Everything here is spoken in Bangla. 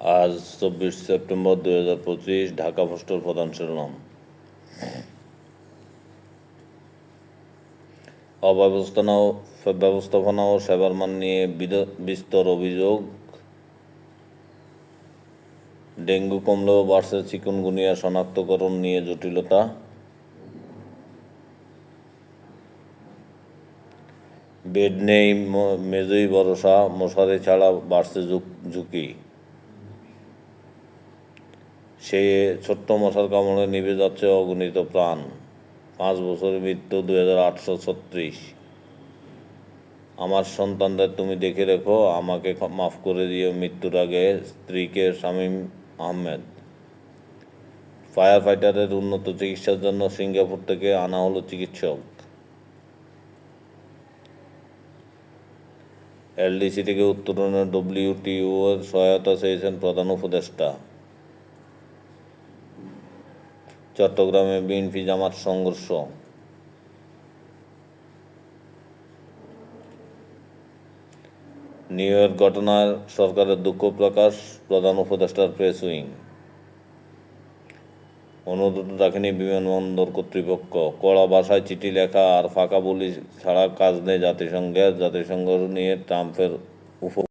আজ চব্বিশ সেপ্টেম্বর দুই হাজার পঁচিশ, ঢাকা পোস্টের প্রধান শিরোনাম। অব্যবস্থাপনা ব্যবস্থাপনা ও সেবার মান নিয়ে বিস্তর অভিযোগ। ডেঙ্গু কমলেও বাড়ছে চিকুনগুনিয়া শনাক্তকরণ নিয়ে জটিলতা। বেড নেই মেজই ভরসা, মশারি ছাড়া বাড়ছে ঝুঁকি। সে ছোট্ট মশার কামড়ে নিভে যাচ্ছে অগণিত প্রাণ। পাঁচ বছরের মৃত্যু দুই হাজার আটশো ছত্রিশ। আমার সন্তানদের তুমি দেখে রেখো, আমাকে মাফ করে দিও মৃত্যুর আগে স্ত্রীকে শামীম আহমেদ। ফায়ার ফাইটারের উন্নত চিকিৎসার জন্য সিঙ্গাপুর থেকে আনা হলো চিকিৎসক। এলডিসি থেকে উত্তরণে ডব্লিউটিও এর সহায়তা চেয়েছেন প্রধান উপদেষ্টা। চট্টগ্রামে বিএনপি জামাত সংঘর্ষ। নিউ ইয়র্ক ঘটনার সরকারের দুঃখ প্রকাশ, প্রধান উপদেষ্টার প্রেস উইং। অনুরোধ রাখেনি বিমানবন্দর কর্তৃপক্ষ। কড়া ভাষায় চিঠি লেখা আর ফাঁকা বলি ছাড়া কাজ নেই জাতিসংঘের। জাতিসংঘ নিয়ে ট্রাম্পের উপ